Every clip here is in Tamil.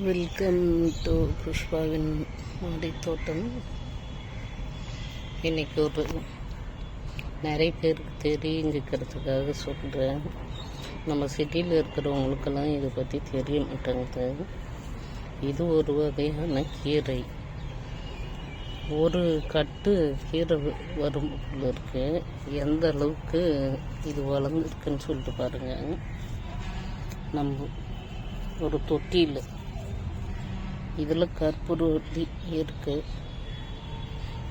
வெல்கம் டு புஷ்பாவின் மாடித்தோட்டம் இன்னைக்கு ஒரு நிறைய பேருக்கு தெரியுங்கிறதுக்காக சொல்கிறேன் நம்ம சிட்டியில் இருக்கிறவங்களுக்கெல்லாம் இதை பற்றி தெரிய மாட்டேங்குது. இது ஒரு வகையான கீரை. ஒரு கட்டு கீரை வரும் போல இருக்கு. எந்த அளவுக்கு இது வளர்ந்துருக்குன்னு சொல்லிட்டு பாருங்கள் நம்ம ஒரு தொட்டியில் இதில் கற்பூரவல்லி இருக்கு.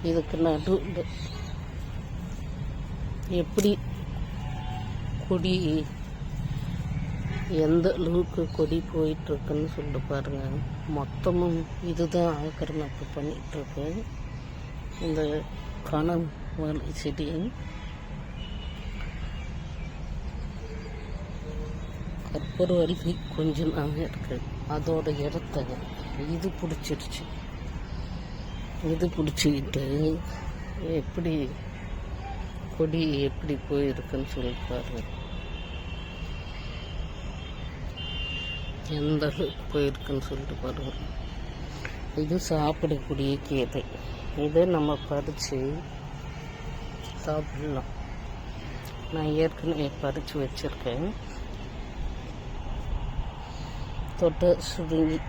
இதுக்கு நடுவில் எப்படி கொடி எந்த அளவுக்கு கொடி போயிட்டுருக்குன்னு சொல்லிட்டு பாருங்கள் மொத்தமும் இதுதான் ஆக்கிரமிப்பு பண்ணிகிட்ருக்கு இந்த கணம் வாழை செடி. கற்பூரவல்லி கொஞ்சம் நாங்க இருக்குது அதோட இடத்த இது பிடிச்சிருச்சு. இது பிடிச்சிக்கிட்டு எப்படி கொடி எப்படி போயிருக்குன்னு சொல்லி பாருங்க எந்த அளவுக்கு போயிருக்குன்னு சொல்லிட்டு பாருங்க இது சாப்பிடக்கூடிய கீரை இதை நம்ம பறித்து சாப்பிடலாம். நான் ஏற்கனவே பறித்து வச்சுருக்கேன். தொட்ட சுருங்கி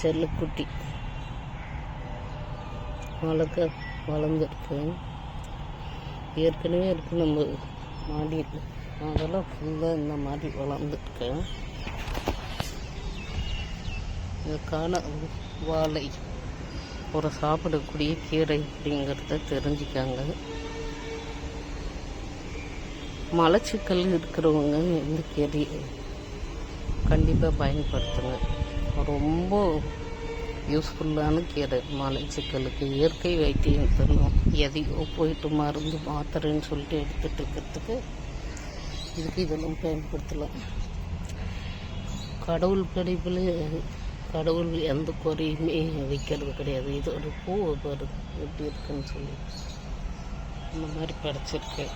செல்லக்குட்டி. வளர்க்க வளர்ந்துருக்கு ஏற்கனவே இருக்கு நம்ம மாடியில் அதெல்லாம் ஃபுல்லாக இந்த மாதிரி வளர்ந்துருக்கு இதுக்கான வாழை ஒரு சாப்பிடக்கூடிய கீரை அப்படிங்கிறத தெரிஞ்சுக்காங்க. மலச்சிக்கல் இருக்கிறவங்க இந்த கீரையை கண்டிப்பாக பயன்படுத்துங்க. ரொம்ப யூஸ்ஃபுல்லான கீரை மலைச்சிக்கலுக்கு இயற்கை வைத்தியம் தரணும். எதையோ போயிட்டு மருந்து மாத்திரைன்னு சொல்லிட்டு எடுத்துகிட்டு இருக்கிறதுக்கு இதுக்கு இதெல்லாம் பயன்படுத்தலாம் கடவுள் படைப்பில் கடவுள் எந்த குறையுமே வைக்கிறது கிடையாது. இதோட பூ எப்படி இருக்குன்னு சொல்லி இந்த மாதிரி படைச்சிருக்கேன்.